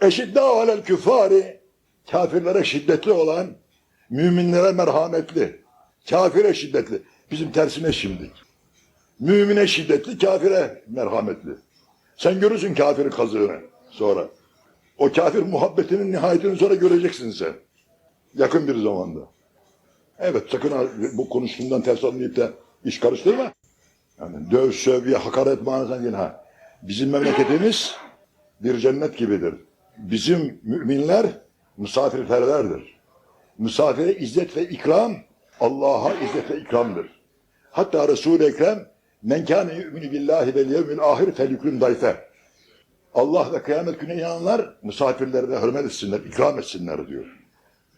Eşidda alel küffari kafirlere şiddetli olan müminlere merhametli. Kafire şiddetli. Bizim tersine şimdi. Mümine şiddetli, kafire merhametli. Sen görürsün kafirin kazığını sonra. O kafir muhabbetinin nihayetini sonra göreceksin sen. Yakın bir zamanda. Evet sakın bu konuştuğumdan ters anlayıp da iş karıştırma. Yani döv, söv, ya hakaret manasından değil ha. Bizim memleketimiz bir cennet gibidir. Bizim müminler misafirperverdir. Misafire izzet ve ikram Allah'a izzet ve ikramdır. Hatta Resul-i Ekrem men kâne yu'minu billahi vel yevmil ahir fel yukrim dayfe. Allah ve kıyamet gününe inananlar misafirlerine hürmet etsinler, ikram etsinler diyor.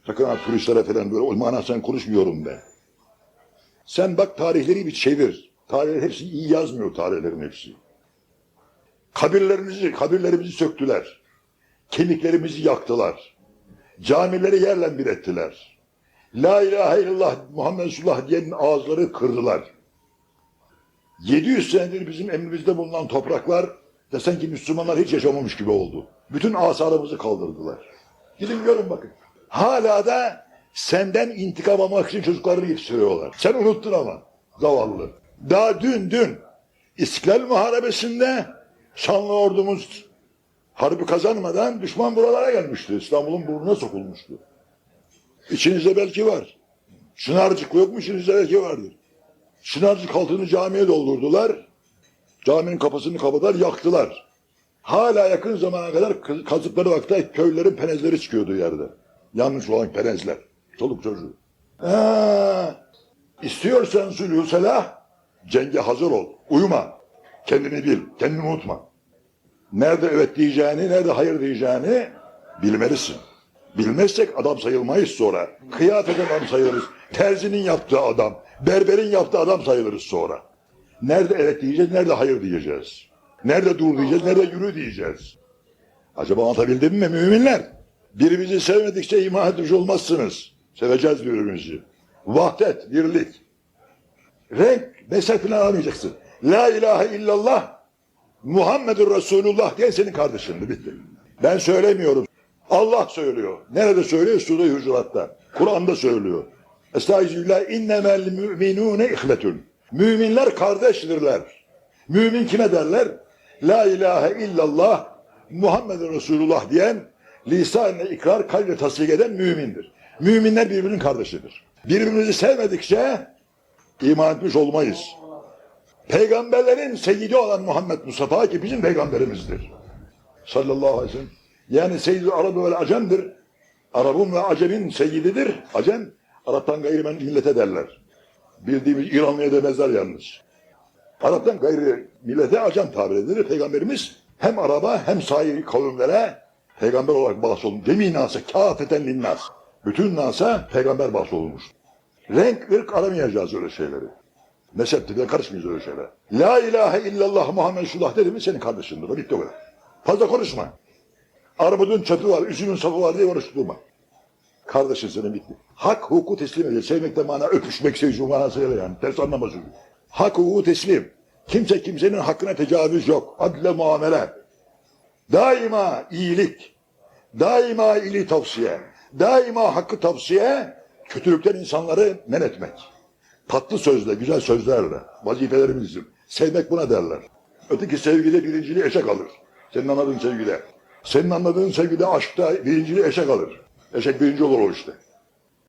Sakın ha turistlere falan böyle o manasından konuşmuyorum ben. Sen bak tarihleri bir çevir. Tarihler hepsi iyi yazmıyor tarihlerin hepsi. Kabirlerimizi, kabirlerimizi söktüler. Kemiklerimizi yaktılar. Camileri yerle bir ettiler. La ilahe illallah Muhammed Resulullah diyenin ağızları kırdılar. 700 senedir bizim emrimizde bulunan topraklar desen ki Müslümanlar hiç yaşamamış gibi oldu. Bütün asarımızı kaldırdılar. Gidin görün bakın. Hala da senden intikam almak için çocuklarını yetiştiriyorlar. Sen unuttun ama zavallı. Daha dün dün İstiklal Muharebesi'nde şanlı ordumuz harbi kazanmadan düşman buralara gelmişti. İstanbul'un burnuna sokulmuştu. İçinizde belki var. Çınarcık yok mu? İçinizde belki vardır. Çınarcık altını camiye doldurdular. Caminin kapısını kapılar, yaktılar. Hala yakın zamana kadar kaz- kazıkları vakti köylerin penezleri çıkıyordu yerde. Yanlış olan penezler. Çoluk çocuğu. Ha, istiyorsan sulhu selah, cenge hazır ol. Uyuma. Kendini bil, kendini unutma. Nerede evet diyeceğini, nerede hayır diyeceğini bilmelisin. Bilmezsek adam sayılmayız sonra. Kıyafet adam sayılırız. Terzinin yaptığı adam, berberin yaptığı adam sayılırız sonra. Nerede evet diyeceğiz, nerede hayır diyeceğiz. Nerede dur diyeceğiz, nerede yürü diyeceğiz. Acaba anlatabildim mi müminler? Birbirimizi sevmedikçe iman etmiş olmazsınız. Seveceğiz birbirimizi. Vahdet, birlik. Renk, mezhep falan aramayacaksın. La ilahe illallah Muhammedur Resulullah diye senin kardeşindi bitti. Ben söylemiyorum. Allah söylüyor. Nerede söylüyor? Sure-i Hucurat'ta. Kur'an'da söylüyor. Estağfirullah innemel müminune ihvetun. Müminler kardeştirler. Mümin kime derler? La ilahe illallah Muhammed Resulullah diyen lisanla ikrar kalple tasdik eden mümindir. Müminler birbirinin kardeşidir. Birbirimizi sevmedikçe iman etmiş olmayız. Peygamberlerin seyyidi olan Muhammed Mustafa ki bizim peygamberimizdir. Sallallahu aleyhi ve sellem. Yani seyyid-i Arabı ve Acem'dir. Arap'ın ve Acem'in seyyididir. Acem, Arap'tan gayrimen millete derler. Bildiğimiz İranlıya demezler yalnız. Arap'tan gayri millete Acem tabir edilir. Peygamberimiz hem Arap'a hem sair kavimlere peygamber olarak bahsolmuş. Cemi nasa kâfeten linnas. Bütün nasa peygamber bahsolmuş. Renk, ırk aramayacağız öyle şeyleri. Mezhep tipine karışmayacağız öyle şeyler. La ilahe illallah Muhammed Resulullah dedi mi senin kardeşindir. O bitti o kadar. Fazla konuşma. Armudun çapı var, üzümün sapı var diye uğraşıp durma. Kardeşin senin bitti. Hak hukuku teslim ediyor. Sevmekte mana öpüşmek sevişmek manasıyla yani. Ters anlama çünkü. Hak hukuku teslim. Kimse kimsenin hakkına tecavüz yok. Adle muamele. Daima iyilik. Daima iyiliği tavsiye. Daima hakkı tavsiye. Kötülükten insanları men etmek. Tatlı sözle, güzel sözlerle. Vazifelerimiz. Sevmek buna derler. Öteki sevgide birinciliği eşek alır. Senin anladığın sevgide. Senin anladığın sevgide aşkta birinciliği eşek alır. Eşek birinci olur o işte.